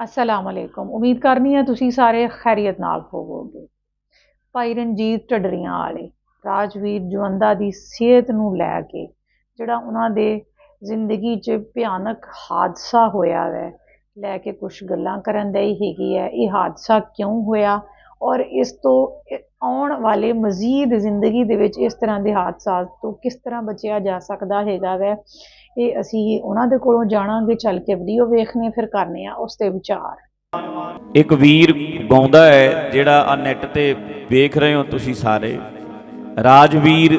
ਅਸਲਾਮ ਅਲੈਕੁਮ ਉਮੀਦ ਕਰਨੀ ਹੈ ਤੁਸੀਂ ਸਾਰੇ ਖੈਰੀਅਤ ਨਾਲ ਹੋਵੋਗੇ ਭਾਈ ਰਣਜੀਤ ਢੱਡਰੀਆਂ ਵਾਲੇ ਰਾਜਵੀਰ ਜਵੰਦਾ ਦੀ ਸਿਹਤ ਨੂੰ ਲੈ ਕੇ ਜਿਹੜਾ ਉਹਨਾਂ ਦੇ ਜ਼ਿੰਦਗੀ 'ਚ ਭਿਆਨਕ ਹਾਦਸਾ ਹੋਇਆ ਵੈ ਲੈ ਕੇ ਕੁਝ ਗੱਲਾਂ ਕਰਨ ਦਾ ਹੀ ਹੈਗੀ ਹੈ ਇਹ ਹਾਦਸਾ ਕਿਉਂ ਹੋਇਆ ਔਰ ਇਸ ਤੋਂ ਆਉਣ ਵਾਲੇ ਮਜ਼ੀਦ ਜ਼ਿੰਦਗੀ ਦੇ ਵਿੱਚ ਇਸ ਤਰ੍ਹਾਂ ਦੇ ਹਾਦਸਾ ਤੋਂ ਕਿਸ ਤਰ੍ਹਾਂ ਬਚਿਆ ਜਾ ਸਕਦਾ ਹੈਗਾ ਵੈ ਇਹ ਅਸੀਂ ਉਹਨਾਂ ਦੇ ਕੋਲੋਂ ਜਾਣਾਂਗੇ, ਚੱਲ ਕੇ ਵੀਡੀਓ ਵੇਖਨੇ ਫਿਰ ਕਰਨੇ ਆ ਉਸ ਤੇ ਵਿਚਾਰ। ਇੱਕ ਵੀਰ ਗਾਉਂਦਾ ਹੈ, ਜਿਹੜਾ ਆ ਨੈਟ ਤੇ ਵੇਖ ਰਹੇ ਹੋ ਤੁਸੀਂ ਸਾਰੇ। ਰਾਜਵੀਰ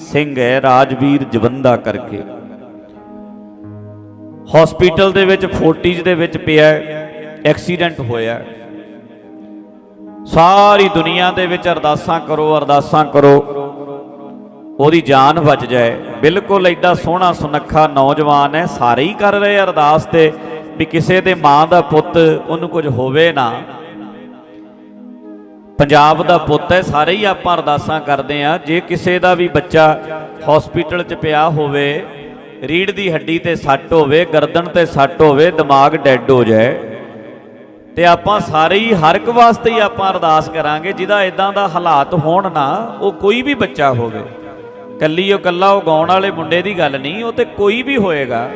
ਸਿੰਘ ਹੈ, ਰਾਜਵੀਰ ਜਵੰਦਾ ਕਰਕੇ। ਹਸਪੀਟਲ ਦੇ ਵਿੱਚ 40s ਦੇ ਵਿੱਚ ਪਿਆ ਐਕਸੀਡੈਂਟ ਹੋਇਆ ਸਾਰੀ ਦੁਨੀਆ ਦੇ ਵਿੱਚ ਅਰਦਾਸਾਂ ਕਰੋ ਅਰਦਾਸਾਂ ਕਰੋ। ਉਹਦੀ ਜਾਨ ਬਚ ਜਾਏ। ਬਿਲਕੁਲ ਐਡਾ ਸੋਹਣਾ ਸੁਨੱਖਾ ਨੌਜਵਾਨ ਹੈ, ਸਾਰੇ ਹੀ ਕਰ ਰਹੇ ਅਰਦਾਸ ਤੇ ਵੀ ਕਿਸੇ ਦੇ ਮਾਂ ਦਾ ਪੁੱਤ ਉਹਨੂੰ ਕੁਝ ਹੋਵੇ ਨਾ। ਪੰਜਾਬ ਦਾ ਪੁੱਤ ਹੈ, ਸਾਰੇ ਹੀ ਆਪਾਂ ਅਰਦਾਸਾਂ ਕਰਦੇ ਆ, ਜੇ ਕਿਸੇ ਦਾ ਵੀ ਬੱਚਾ ਹਸਪੀਟਲ 'ਚ ਪਿਆ ਹੋਵੇ ਰੀੜ ਦੀ ਹੱਡੀ ਤੇ ਸੱਟ ਹੋਵੇ, ਗਰਦਨ ਤੇ ਸੱਟ ਹੋਵੇ, ਦਿਮਾਗ ਡੈੱਡ ਹੋ ਜਾਏ, ਤੇ ਆਪਾਂ ਸਾਰੇ ਹੀ ਹਰ ਇੱਕ ਵਾਸਤੇ ਹੀ ਆਪਾਂ ਅਰਦਾਸ ਕਰਾਂਗੇ, ਜਿਹਦਾ ਇਦਾਂ ਦਾ ਹਾਲਾਤ ਹੋਣ ਨਾ, ਉਹ ਕੋਈ ਵੀ ਬੱਚਾ ਹੋਵੇ। ਕੱਲੀ ਉਹ ਕੱਲਾ ਉਹ ਗਾਉਣ ਵਾਲੇ ਮੁੰਡੇ ਦੀ ਗੱਲ ਨਹੀਂ, ਉਹ ਤੇ ਕੋਈ ਵੀ ਹੋਏਗਾ।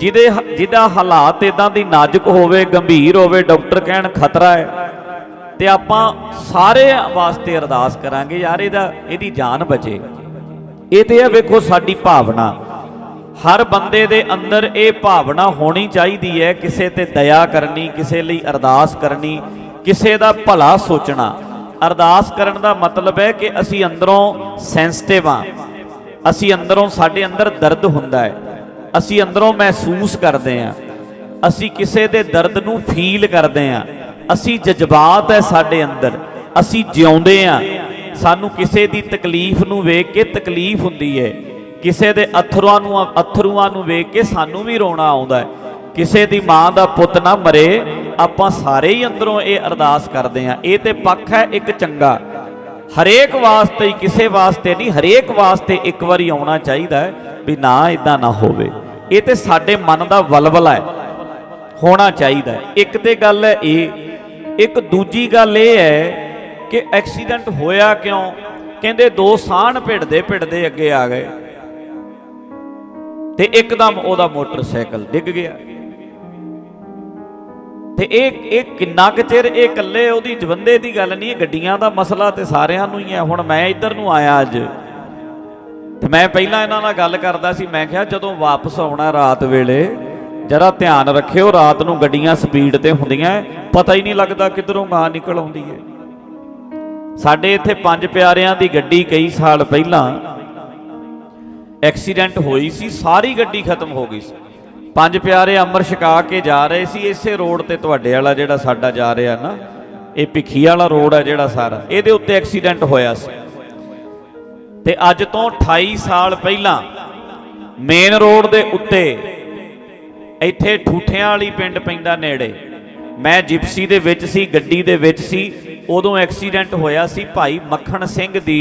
ਜਿਹਦੇ ਜਿਹਦਾ ਹਾਲਾਤ ਇਦਾਂ ਦੀ ਨਾਜ਼ੁਕ ਹੋਵੇ, ਗੰਭੀਰ ਹੋਵੇ, ਡਾਕਟਰ ਕਹਿਣ ਖਤਰਾ ਹੈ, ਤੇ ਆਪਾਂ ਸਾਰੇ ਵਾਸਤੇ ਅਰਦਾਸ ਕਰਾਂਗੇ, ਯਾਰ ਇਹਦਾ, ਇਹਦੀ ਜਾਨ ਬਚੇ। ਇਹ ਤੇ ਹੈ ਵੇਖੋ ਸਾਡੀ ਭਾਵਨਾ। ਹਰ ਬੰਦੇ ਦੇ ਅੰਦਰ ਇਹ ਭਾਵਨਾ ਹੋਣੀ ਚਾਹੀਦੀ ਹੈ, ਕਿਸੇ ਤੇ ਦਇਆ ਕਰਨੀ, ਕਿਸੇ ਲਈ ਅਰਦਾਸ ਕਰਨੀ, ਕਿਸੇ ਦਾ ਭਲਾ ਸੋਚਣਾ। ਅਰਦਾਸ ਕਰਨ ਦਾ ਮਤਲਬ ਹੈ ਕਿ ਅਸੀਂ ਅੰਦਰੋਂ ਸੈਂਸਿਟਿਵ ਆ ਅਸੀਂ ਅੰਦਰੋਂ ਸਾਡੇ ਅੰਦਰ ਦਰਦ ਹੁੰਦਾ ਹੈ। ਅਸੀਂ ਅੰਦਰੋਂ ਮਹਿਸੂਸ ਕਰਦੇ ਆ ਅਸੀਂ ਕਿਸੇ ਦੇ ਦਰਦ ਨੂੰ ਫੀਲ ਕਰਦੇ ਆ ਅਸੀਂ ਜਜ਼ਬਾਤ ਹੈ ਸਾਡੇ ਅੰਦਰ। ਅਸੀਂ ਜਿਉਂਦੇ ਆ ਸਾਨੂੰ ਕਿਸੇ ਦੀ ਤਕਲੀਫ ਨੂੰ ਵੇਖ ਕੇ ਤਕਲੀਫ ਹੁੰਦੀ ਹੈ। ਕਿਸੇ ਦੇ ਅਥਰੂਆਂ ਨੂੰ ਅਥਰੂਆਂ ਨੂੰ ਵੇਖ ਕੇ ਸਾਨੂੰ ਵੀ ਰੋਣਾ ਆਉਂਦਾ ਹੈ। ਕਿਸੇ ਦੀ ਮਾਂ ਦਾ ਪੁੱਤ ਨਾ ਮਰੇ। ਆਪਾਂ ਸਾਰੇ ਹੀ ਅੰਦਰੋਂ ਇਹ ਅਰਦਾਸ ਕਰਦੇ ਆ ਇਹ ਤੇ ਪੱਖ ਹੈ ਇੱਕ ਚੰਗਾ। ਹਰੇਕ ਵਾਸਤੇ ਹੀ ਕਿਸੇ ਵਾਸਤੇ ਨਹੀਂ, ਹਰੇਕ ਵਾਸਤੇ ਇੱਕ ਵਾਰੀ ਆਉਣਾ ਚਾਹੀਦਾ ਹੈ ਵੀ ਨਾ ਇਦਾਂ ਨਾ ਹੋਵੇ। ਇਹ ਤੇ ਸਾਡੇ ਮਨ ਦਾ ਵਲਵਲਾ ਹੈ, ਹੋਣਾ ਚਾਹੀਦਾ ਇੱਕ ਤੇ ਗੱਲ ਹੈ ਇਹ, ਇੱਕ ਦੂਜੀ ਗੱਲ ਇਹ ਹੈ ਕਿ ਐਕਸੀਡੈਂਟ ਹੋਇਆ ਕਿਉਂ? ਕਹਿੰਦੇ ਦੋ ਸਾਹਣ ਭਿੜਦੇ ਭਿੜਦੇ ਅੱਗੇ ਆ ਗਏ। ਤੇ ਇੱਕਦਮ ਉਹਦਾ ਮੋਟਰਸਾਈਕਲ ਡਿੱਗ ਗਿਆ। ਤੇ ਇਹ ਇਹ ਕਿੰਨਾ ਕੁ ਚਿਰ ਇਹ ਇਕੱਲੇ ਉਹਦੀ ਜਵੰਦੇ ਦੀ ਗੱਲ ਨਹੀਂ, ਇਹ ਗੱਡੀਆਂ ਦਾ ਮਸਲਾ ਤੇ ਸਾਰਿਆਂ ਨੂੰ ਹੀ ਹੈ। ਹੁਣ ਮੈਂ ਇੱਧਰ ਨੂੰ ਆਇਆ ਅੱਜ। ਤੇ ਮੈਂ ਪਹਿਲਾਂ ਇਹਨਾਂ ਨਾਲ ਗੱਲ ਕਰਦਾ ਸੀ, ਮੈਂ ਕਿਹਾ ਜਦੋਂ ਵਾਪਸ ਆਉਣਾ ਰਾਤ ਵੇਲੇ, ਜਰਾ ਧਿਆਨ ਰੱਖਿਓ, ਰਾਤ ਨੂੰ ਗੱਡੀਆਂ ਸਪੀਡ ਤੇ ਹੁੰਦੀਆਂ ਪਤਾ ਹੀ ਨਹੀਂ ਲੱਗਦਾ ਕਿੱਧਰੋਂ ਗਾਂ ਨਿਕਲ ਆਉਂਦੀ ਹੈ ਸਾਡੇ ਇੱਥੇ ਪੰਜ ਪਿਆਰਿਆਂ ਦੀ ਗੱਡੀ ਕਈ ਸਾਲ ਪਹਿਲਾਂ ਐਕਸੀਡੈਂਟ ਹੋਈ ਸੀ, ਸਾਰੀ ਗੱਡੀ ਖਤਮ ਹੋ ਗਈ ਸੀ। ਪੰਜ ਪਿਆਰੇ ਅੰਮ੍ਰਿਤ ਛਕਾ ਕੇ ਜਾ ਰਹੇ ਸੀ, ਇਸੇ ਰੋਡ ਤੇ ਤੁਹਾਡੇ ਵਾਲਾ ਜਿਹੜਾ ਸਾਡਾ ਜਾ ਰਿਹਾ ਨਾ, ਇਹ ਭਿੱਖੀ ਵਾਲਾ ਰੋਡ ਹੈ ਜਿਹੜਾ ਸਾਰਾ। ਇਹਦੇ ਉੱਤੇ ਐਕਸੀਡੈਂਟ ਹੋਇਆ ਸੀ। ਤੇ ਅੱਜ ਤੋਂ 28 ਸਾਲ ਪਹਿਲਾਂ ਮੇਨ ਰੋਡ ਦੇ ਉੱਤੇ ਇੱਥੇ ਠੂਠਿਆਂ ਵਾਲੀ ਪਿੰਡ ਪੈਂਦਾ ਨੇੜੇ। ਮੈਂ ਜਿਪਸੀ ਦੇ ਵਿੱਚ ਸੀ, ਗੱਡੀ ਦੇ ਵਿੱਚ ਸੀ, ਉਦੋਂ ਐਕਸੀਡੈਂਟ ਹੋਇਆ ਸੀ। ਭਾਈ ਮੱਖਣ ਸਿੰਘ ਦੀ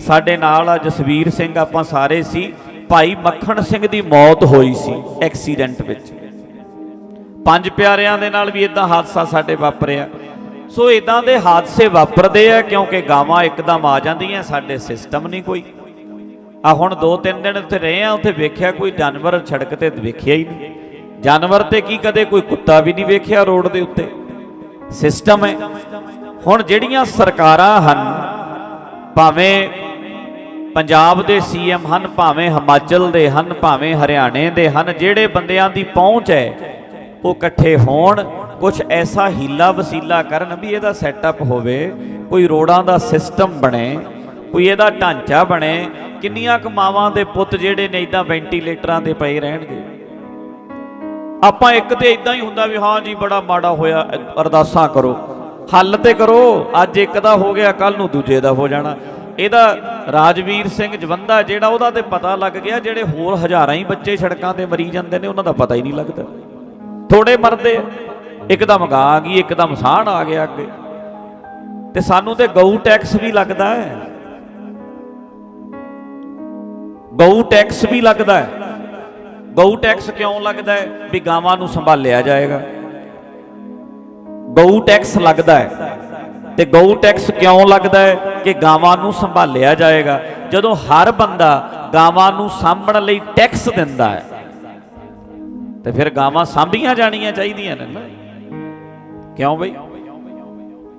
ਸਾਡੇ ਨਾਲ ਆ ਜਸਵੀਰ ਸਿੰਘ, ਆਪਾਂ ਸਾਰੇ ਸੀ। ਭਾਈ ਮੱਖਣ ਸਿੰਘ ਦੀ ਮੌਤ ਹੋਈ ਸੀ ਐਕਸੀਡੈਂਟ ਵਿੱਚ। ਪੰਜ ਪਿਆਰਿਆਂ ਦੇ ਨਾਲ ਵੀ ਇਦਾਂ ਹਾਦਸਾ ਸਾਡੇ ਵਾਪਰਿਆ। ਸੋ ਇਦਾਂ ਦੇ ਹਾਦਸੇ ਵਾਪਰਦੇ ਆ ਕਿਉਂਕਿ ਗਾਵਾਂ ਇੱਕਦਮ ਆ ਜਾਂਦੀਆਂ, ਸਾਡੇ ਸਿਸਟਮ ਨਹੀਂ ਕੋਈ। ਆ ਹੁਣ ਦੋ ਤਿੰਨ ਦਿਨ ਉੱਥੇ ਰਹੇ ਆ, ਉੱਥੇ ਵੇਖਿਆ ਕੋਈ ਜਾਨਵਰ ਸੜਕ ਤੇ ਵੇਖਿਆ ਹੀ ਨਹੀਂ। ਜਾਨਵਰ ਤੇ ਕੀ ਕਦੇ ਕੋਈ ਕੁੱਤਾ ਵੀ ਨਹੀਂ ਵੇਖਿਆ ਰੋਡ ਦੇ ਉੱਤੇ। ਸਿਸਟਮ ਹੈ। ਹੁਣ ਜਿਹੜੀਆਂ ਸਰਕਾਰਾਂ ਹਨ, ਭਾਵੇਂ ਪੰਜਾਬ ਦੇ ਸੀਐਮ ਹਨ, ਭਾਵੇਂ ਹਿਮਾਚਲ ਦੇ ਹਨ, ਭਾਵੇਂ ਹਰਿਆਣੇ ਦੇ ਹਨ, ਜਿਹੜੇ ਬੰਦਿਆਂ ਦੀ ਪਹੁੰਚ ਹੈ, ਉਹ ਇਕੱਠੇ ਹੋਣ ਕੁਝ ਐਸਾ ਹੀਲਾ ਵਸੀਲਾ ਕਰਨ ਵੀ ਇਹਦਾ ਸੈਟਅਪ ਹੋਵੇ, ਕੋਈ ਰੋਡਾਂ ਦਾ ਸਿਸਟਮ ਬਣੇ, ਕੋਈ ਇਹਦਾ ਢਾਂਚਾ ਬਣੇ, ਕਿੰਨੀਆਂ ਕਮਾਵਾਂ ਦੇ ਪੁੱਤ ਜਿਹੜੇ ਨੇ ਇਦਾਂ ਵੈਂਟੀਲੇਟਰਾਂ ਤੇ ਪਏ ਰਹਿਣਗੇ। ਆਪਾਂ ਇੱਕ ਤੇ ਇਦਾਂ ਹੀ ਹੁੰਦਾ ਵੀ ਹਾਂ ਜੀ, ਬੜਾ ਮਾੜਾ ਹੋਇਆ, ਅਰਦਾਸਾਂ ਕਰੋ, ਹੱਲ ਤੇ ਕਰੋ, ਅੱਜ ਇੱਕ ਦਾ ਹੋ ਗਿਆ ਕੱਲ ਨੂੰ ਦੂਜੇ ਦਾ ਹੋ ਜਾਣਾ। ਇਹਦਾ ਰਾਜਵੀਰ ਸਿੰਘ ਜਵੰਦਾ ਜਿਹੜਾ ਉਹਦਾ ਤੇ ਪਤਾ ਲੱਗ ਗਿਆ, ਜਿਹੜੇ ਹੋਰ ਹਜ਼ਾਰਾਂ ਹੀ ਬੱਚੇ ਸੜਕਾਂ ਤੇ ਮਰੀ ਜਾਂਦੇ ਨੇ, ਉਹਨਾਂ ਦਾ ਪਤਾ ਹੀ ਨਹੀਂ ਲੱਗਦਾ। ਥੋੜੇ ਮਰਦੇ, ਇੱਕਦਮ ਗਾਂ ਆ ਗਈ, ਇੱਕਦਮ ਸਾਹਣ ਆ ਗਿਆ ਅੱਗੇ। ਤੇ ਸਾਨੂੰ ਤੇ ਗਊ ਟੈਕਸ ਵੀ ਲੱਗਦਾ ਹੈ। ਗਊ ਟੈਕਸ ਵੀ ਲੱਗਦਾ ਹੈ। ਗਊ ਟੈਕਸ ਕਿਉਂ ਲੱਗਦਾ ਹੈ? ਵੀ ਗਾਵਾਂ ਨੂੰ ਸੰਭਾਲਿਆ ਜਾਏਗਾ। ਗਊ ਟੈਕਸ ਲੱਗਦਾ ਹੈ। ਤੇ ਗਊ ਟੈਕਸ ਕਿਉਂ ਲੱਗਦਾ ਹੈ ਕਿ ਗਾਵਾਂ ਨੂੰ ਸੰਭਾਲਿਆ ਜਾਏਗਾ? ਜਦੋਂ ਹਰ ਬੰਦਾ ਗਾਵਾਂ ਨੂੰ ਸਾਂਭਣ ਲਈ ਟੈਕਸ ਦਿੰਦਾ ਹੈ, ਤੇ ਫਿਰ ਗਾਵਾਂ ਸਾਂਭੀਆਂ ਜਾਣੀਆਂ ਚਾਹੀਦੀਆਂ ਨੇ ਨਾ। ਕਿਉਂ ਬਈ?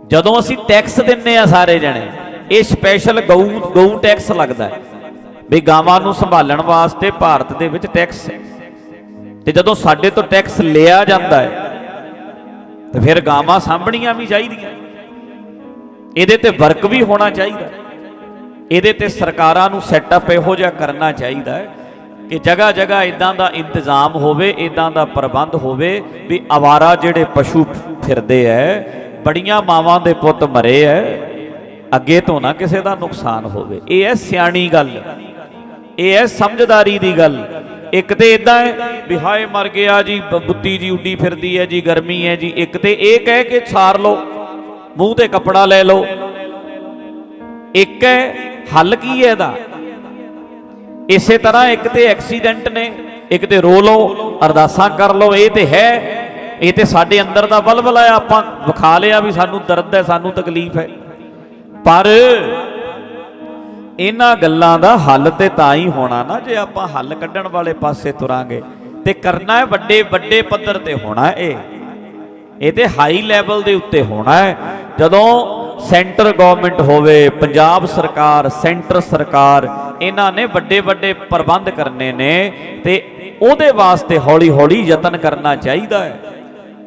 ਜਦੋਂ ਅਸੀਂ ਟੈਕਸ ਦਿੰਨੇ ਆ ਸਾਰੇ ਜਣੇ, ਇਹ ਸਪੈਸ਼ਲ ਗਊ ਗਊ ਟੈਕਸ ਲੱਗਦਾ ਹੈ ਵੀ ਗਾਵਾਂ ਨੂੰ ਸੰਭਾਲਣ ਵਾਸਤੇ ਭਾਰਤ ਦੇ ਵਿੱਚ ਟੈਕਸ ਹੈ। ਤੇ ਜਦੋਂ ਸਾਡੇ ਤੋਂ ਟੈਕਸ ਲਿਆ ਜਾਂਦਾ ਹੈ, ਤੇ ਫਿਰ ਗਾਵਾਂ ਸਾਂਭਣੀਆਂ ਵੀ ਚਾਹੀਦੀਆਂ ਇਹਦੇ ਤੇ ਵਰਕ ਵੀ ਹੋਣਾ ਚਾਹੀਦਾ। ਇਹਦੇ ਤੇ ਸਰਕਾਰਾਂ ਨੂੰ ਸੈਟਅਪ ਇਹੋ ਜਿਹਾ ਕਰਨਾ ਚਾਹੀਦਾ ਹੈ ਕਿ ਜਗ੍ਹਾ ਜਗ੍ਹਾ ਇਦਾਂ ਦਾ ਇੰਤਜ਼ਾਮ ਹੋਵੇ ਇਦਾਂ ਦਾ ਪ੍ਰਬੰਧ ਹੋਵੇ ਵੀ ਆਵਾਰਾ ਜਿਹੜੇ ਪਸ਼ੂ ਫਿਰਦੇ ਐ, ਬੜੀਆਂ ਮਾਵਾਂ ਦੇ ਪੁੱਤ ਮਰੇ ਐ, ਅੱਗੇ ਤੋਂ ਨਾ ਕਿਸੇ ਦਾ ਨੁਕਸਾਨ ਹੋਵੇ। ਇਹ ਹੈ ਸਿਆਣੀ ਗੱਲ, ਇਹ ਹੈ ਸਮਝਦਾਰੀ ਦੀ ਗੱਲ। ਇੱਕ ਤੇ ਇਦਾਂ ਹੈ ਵੀ ਹਾਏ ਮਰ ਗਿਆ ਜੀ ਬ- ਬੁੱਤੀ ਜੀ ਉੱਡੀ ਫਿਰਦੀ ਹੈ ਜੀ, ਗਰਮੀ ਹੈ ਜੀ। ਇੱਕ ਤੇ ਇਹ ਕਹਿ ਕੇ ਛਾਰ ਲਓ। ਮੂੰਹ ਤੇ ਕੱਪੜਾ ਲੈ ਲਓ। ਇੱਕ ਹੈ, ਹੱਲ ਕੀ ਹੈ ਇਹਦਾ? ਇਸੇ ਤਰ੍ਹਾਂ ਇੱਕ ਤੇ ਐਕਸੀਡੈਂਟ ਨੇ, ਇੱਕ ਤੇ ਰੋ ਲਓ, ਅਰਦਾਸਾਂ ਕਰ ਲਓ, ਇਹ ਤੇ ਹੈ। ਇਹ ਤੇ ਸਾਡੇ ਅੰਦਰ ਦਾ ਬਲਬਲ ਹੈ ਆਪਾਂ ਵਿਖਾ ਲਿਆ ਵੀ ਸਾਨੂੰ ਦਰਦ ਹੈ, ਸਾਨੂੰ ਤਕਲੀਫ ਹੈ। ਪਰ ਇਹਨਾਂ ਗੱਲਾਂ ਦਾ ਹੱਲ ਤੇ ਤਾਂ ਹੀ ਹੋਣਾ ਨਾ, ਜੇ ਆਪਾਂ ਹੱਲ ਕੱਢਣ ਵਾਲੇ ਪਾਸੇ ਤੁਰਾਂਗੇ। ਤੇ ਕਰਨਾ ਹੈ ਵੱਡੇ ਵੱਡੇ ਪੱਧਰ ਤੇ ਹੋਣਾ ਇਹ। ਇਹ ਤੇ ਹਾਈ ਲੈਵਲ ਦੇ ਉੱਤੇ ਹੋਣਾ ਹੈ। ਜਦੋਂ ਸੈਂਟਰ ਗਵਰਨਮੈਂਟ ਹੋਵੇ, ਪੰਜਾਬ ਸਰਕਾਰ ਸੈਂਟਰ ਸਰਕਾਰ, ਇਹਨਾਂ ਨੇ ਵੱਡੇ ਵੱਡੇ ਪ੍ਰਬੰਧ ਕਰਨੇ ਨੇ ਤੇ ਉਹਦੇ ਵਾਸਤੇ ਹੌਲੀ ਹੌਲੀ ਯਤਨ ਕਰਨਾ ਚਾਹੀਦਾ ਹੈ।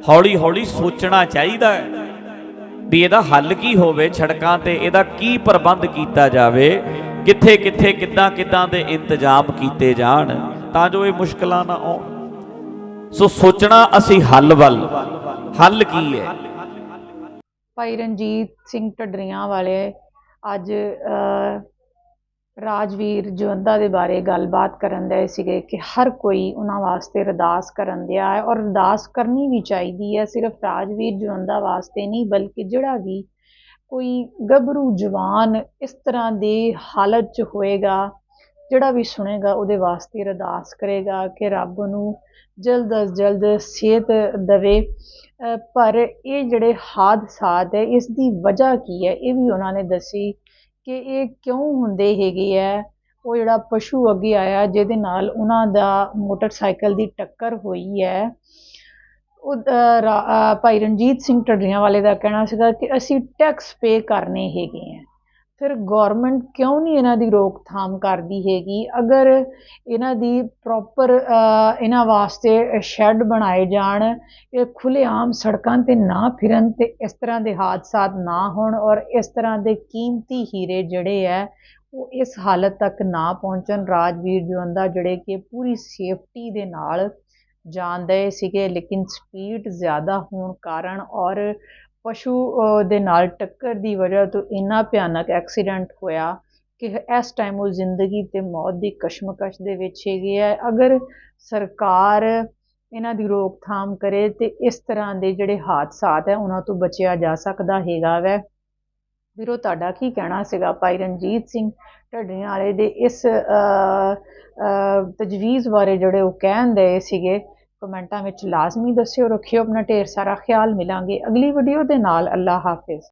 ਹੌਲੀ ਹੌਲੀ ਸੋਚਣਾ ਚਾਹੀਦਾ ਹੈ ਵੀ ਇਹਦਾ ਹੱਲ ਕੀ ਹੋਵੇ ਸੜਕਾਂ ਤੇ, ਇਹਦਾ ਕੀ ਪ੍ਰਬੰਧ ਕੀਤਾ ਜਾਵੇ ਕਿੱਥੇ ਕਿੱਥੇ ਕਿੱਦਾਂ ਕਿੱਦਾਂ ਦੇ ਇੰਤਜ਼ਾਮ ਕੀਤੇ ਜਾਣ, ਤਾਂ ਜੋ ਇਹ ਮੁਸ਼ਕਲਾਂ ਨਾ ਆਉਣ। ਸੋ ਸੋਚਣਾ ਅਸੀਂ ਹੱਲ ਵੱਲ। ਹੱਲ ਕੀ ਹੈ? ਭਾਈ ਰਣਜੀਤ ਸਿੰਘ ਢੱਡਰੀਆਂ ਵਾਲੇ ਅੱਜ ਰਾਜਵੀਰ ਜਵੰਦਾ ਦੇ ਬਾਰੇ ਗੱਲਬਾਤ ਕਰਨ ਦੇ ਸੀਗੇ ਕਿ ਹਰ ਕੋਈ ਉਹਨਾਂ ਵਾਸਤੇ ਅਰਦਾਸ ਕਰਨ ਦਿਆ ਹੈ ਔਰ ਅਰਦਾਸ ਕਰਨੀ ਵੀ ਚਾਹੀਦੀ ਹੈ। ਸਿਰਫ ਰਾਜਵੀਰ ਜਵੰਦਾ ਵਾਸਤੇ ਨਹੀਂ, ਬਲਕਿ ਜਿਹੜਾ ਵੀ ਕੋਈ ਗੱਭਰੂ ਜਵਾਨ ਇਸ ਤਰ੍ਹਾਂ ਦੀ ਹਾਲਤ 'ਚ ਹੋਏਗਾ ਜਿਹੜਾ ਵੀ ਸੁਣੇਗਾ ਉਹਦੇ ਵਾਸਤੇ ਅਰਦਾਸ ਕਰੇਗਾ ਕਿ ਰੱਬ ਨੂੰ ਜਲਦ ਅਜ਼ ਜਲਦ ਸਿਹਤ ਦੇਵੇ। ਪਰ ਇਹ ਜਿਹੜੇ ਹਾਦਸਾਤ ਹੈ, ਇਸ ਦੀ ਵਜ੍ਹਾ ਕੀ ਹੈ? ਇਹ ਵੀ ਉਹਨਾਂ ਨੇ ਦੱਸੀ ਕਿ ਇਹ ਕਿਉਂ ਹੁੰਦੇ ਹੈਗੇ ਹੈ ਉਹ ਜਿਹੜਾ ਪਸ਼ੂ ਅੱਗੇ ਆਇਆ, ਜਿਹਦੇ ਨਾਲ ਉਹਨਾਂ ਦਾ ਮੋਟਰਸਾਈਕਲ ਦੀ ਟੱਕਰ ਹੋਈ ਹੈ। ਉਹ ਭਾਈ ਰਣਜੀਤ ਸਿੰਘ ਢੱਡਰੀਆਂ ਵਾਲੇ ਦਾ ਕਹਿਣਾ ਸੀਗਾ ਕਿ ਅਸੀਂ ਟੈਕਸ ਪੇ ਕਰਨੇ ਹੈਗੇ ਆ। ਫਿਰ ਗੌਰਮੈਂਟ ਕਿਉਂ ਨਹੀਂ ਇਹਨਾਂ ਦੀ ਰੋਕਥਾਮ ਕਰਦੀ ਹੈਗੀ? ਅਗਰ ਇਹਨਾਂ ਦੀ ਪ੍ਰੋਪਰ ਇਹਨਾਂ ਵਾਸਤੇ ਸ਼ੈੱਡ ਬਣਾਏ ਜਾਣ, ਇਹ ਖੁੱਲ੍ਹੇਆਮ ਸੜਕਾਂ ਤੇ ਨਾ ਫਿਰਨ ਤੇ ਇਸ ਤਰ੍ਹਾਂ ਦੇ ਹਾਦਸਾਤ ਨਾ ਹੋਣ ਔਰ ਇਸ ਤਰ੍ਹਾਂ ਦੇ ਕੀਮਤੀ ਹੀਰੇ ਜਿਹੜੇ ਹੈ ਉਹ ਇਸ ਹਾਲਤ ਤੱਕ ਨਾ ਪਹੁੰਚਣ। ਰਾਜਵੀਰ ਜਵੰਦਾ ਜਿਹੜੇ ਕਿ ਪੂਰੀ ਸੇਫਟੀ ਦੇ ਨਾਲ ਜਾਣਦੇ ਸੀਗੇ, ਲੇਕਿਨ ਸਪੀਡ ਜ਼ਿਆਦਾ ਹੋਣ ਕਾਰਨ ਔਰ ਪਸ਼ੂ ਦੇ ਨਾਲ ਟੱਕਰ ਦੀ ਵਜ੍ਹਾ ਤੋਂ ਇੰਨਾ ਭਿਆਨਕ ਐਕਸੀਡੈਂਟ ਹੋਇਆ ਕਿ ਇਸ ਟਾਈਮ ਉਹ ਜ਼ਿੰਦਗੀ ਤੇ ਮੌਤ ਦੀ ਕਸ਼ਮਕਸ਼ ਦੇ ਵਿੱਚ ਹੈਗੇ ਆ। ਅਗਰ ਸਰਕਾਰ ਇਹਨਾਂ ਦੀ ਰੋਕਥਾਮ ਕਰੇ ਤੇ ਇਸ ਤਰ੍ਹਾਂ ਦੇ ਜਿਹੜੇ ਹਾਦਸਾਤ ਹੈ, ਉਹਨਾਂ ਤੋਂ ਬਚਿਆ ਜਾ ਸਕਦਾ ਹੈਗਾ ਵੈ। ਵੀਰੋ, ਤੁਹਾਡਾ ਕੀ ਕਹਿਣਾ ਸੀਗਾ? ਭਾਈ ਰਣਜੀਤ ਸਿੰਘ ਢੱਡਰੀਆਂ ਵਾਲੇ ਦੇ ਇਸ ਤਜਵੀਜ਼ ਬਾਰੇ ਜਿਹੜੇ ਉਹ ਕਹਿਣ ਦੇ ਸੀਗੇ ਕਮੈਂਟਾਂ ਵਿੱਚ ਲਾਜ਼ਮੀ ਦੱਸਿਓ, ਰੱਖਿਓ, ਆਪਣਾ ਢੇਰ ਸਾਰਾ ਖਿਆਲ ਮਿਲਾਂਗੇ। ਅਗਲੀ ਵੀਡੀਓ ਦੇ ਨਾਲ ਅੱਲਾ ਹਾਫਿਜ਼।